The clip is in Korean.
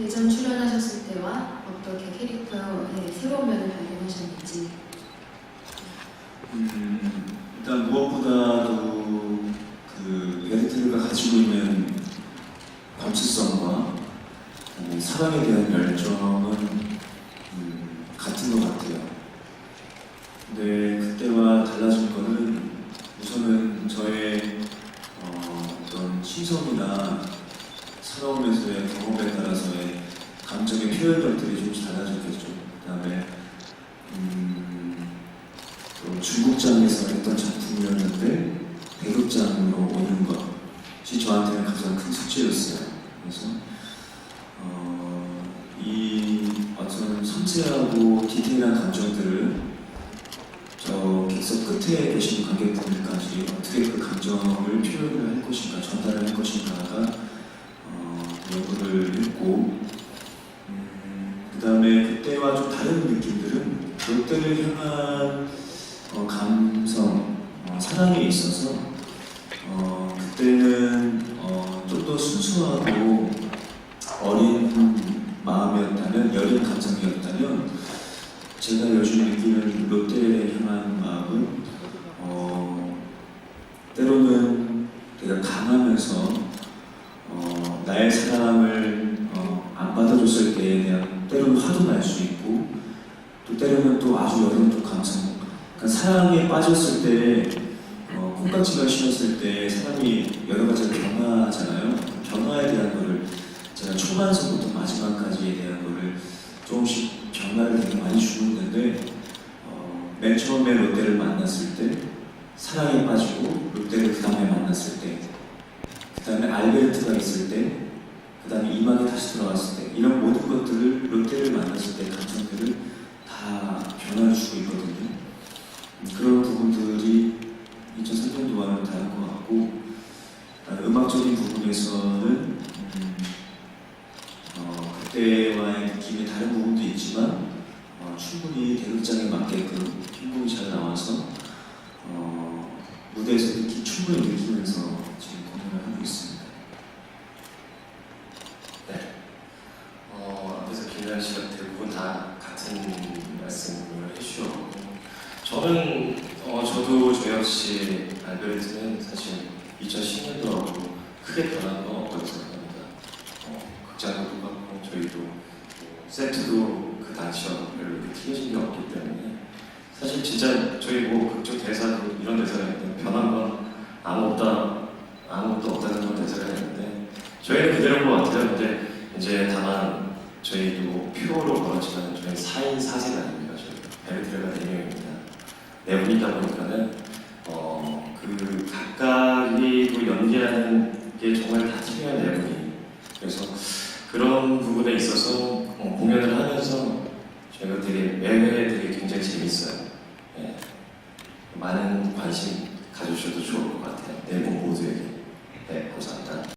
예전 출연하셨을 때와 어떻게 캐릭터의 새로운 면을 발견하셨는지 음, 일단 무엇보다도 그 베르테르가 가지고 있는 감수성과 어, 사랑에 대한 열정은 음, 같은 것 같아요. 근데 그때와 달라진 거는 우선은 저의 어, 어떤 시선이나 살아오면서의 경험에 따라서의 감정의 표현 것들이 조금씩 달라졌겠죠. 그다음에 음, 또 중국장에서 했던 작품이었는데 배급장으로 오는 것이 저한테는 가장 큰 숙제였어요. 그래서 어, 이 어떤 섬세하고 디테일한 감정들을 저 객석 끝에 계신 관객분들까지 어떻게 그 감정을 표현을 할 것인가, 전달을 할 것인가가 어, 연구를 했고 그 다음에 그때와 좀 다른 느낌들은 롯데를 향한 어, 감성, 어, 사랑에 있어서 어, 그때는 어, 좀더 순수하고 어린 마음이었다면, 여린 감정이었다면 제가 요즘 느끼는 롯데를 향한 마음은 어, 때로는 내가 강하면서 어, 나의 사랑을 어, 안 받아줬을 때에 대한 때로는 화도 날 수 있고 또 때로는 또 아주 또 감성. 그러니까 사랑에 빠졌을 때 어, 콩깍지가 씌었을 때 사람이 여러 가지를 변화하잖아요. 그 변화에 대한 거를 제가 초반서부터 마지막까지에 대한 거를 조금씩 변화를 되게 많이 주는데 어, 맨 처음에 롯데를 만났을 때 사랑에 빠지고 롯데를 그 다음에 만났을 때그 다음에 알베르트가 있을 때, 그 다음에 이막이 다시 돌아왔을 때, 이런 모든 것들을 롯데를 만났을 때 감정들을 다 변화를 주고 있거든요. 음, 그런 부분들이 2003년도와는 다른 것 같고, 아, 음악적인 부분에서는 음, 어, 그때와의 느낌이 다른 부분도 있지만 어, 충분히 대극장에 맞게끔 핑봉이 잘 나와서 어, 무대에서 느끼, 충분히 느끼면서 지금 공연을 하고 있습니다. 어, 앞에서 김현 씨가 대부분 다 같은 말씀을 해주셨고 저는 어, 저도 저 역시 알베르트는 사실 2010년도하고 크게 변한 건 없다고 생각합니다. 어, 극장도 똑같고 저희도 뭐 세트도 그 당시와 별로 틀려진 게 없기 때문에 사실 진짜 저희 뭐 극중 대사도 이런 대사가 있는데 변한 건 아무 없다 아무것도 없다는 그런 대사가 있는데 저희는 그대로인 것 같아요. 근데 이제 다만 저희도 표로 벌어지는 저희 4인 4진 아닙니까? 저희 베르트레가 4명입니다. 네 분이다 보니까는 어, 그 각각이 또 연기하는 게 정말 다 특이한 네 분이 그래서 그런 부분에 있어서 어, 공연을 하면서 저희가 되게 매회 되게 굉장히 재밌어요. 네. 많은 관심 가져주셔도 좋을 것 같아요. 네분 모두에게. 네, 감사합니다.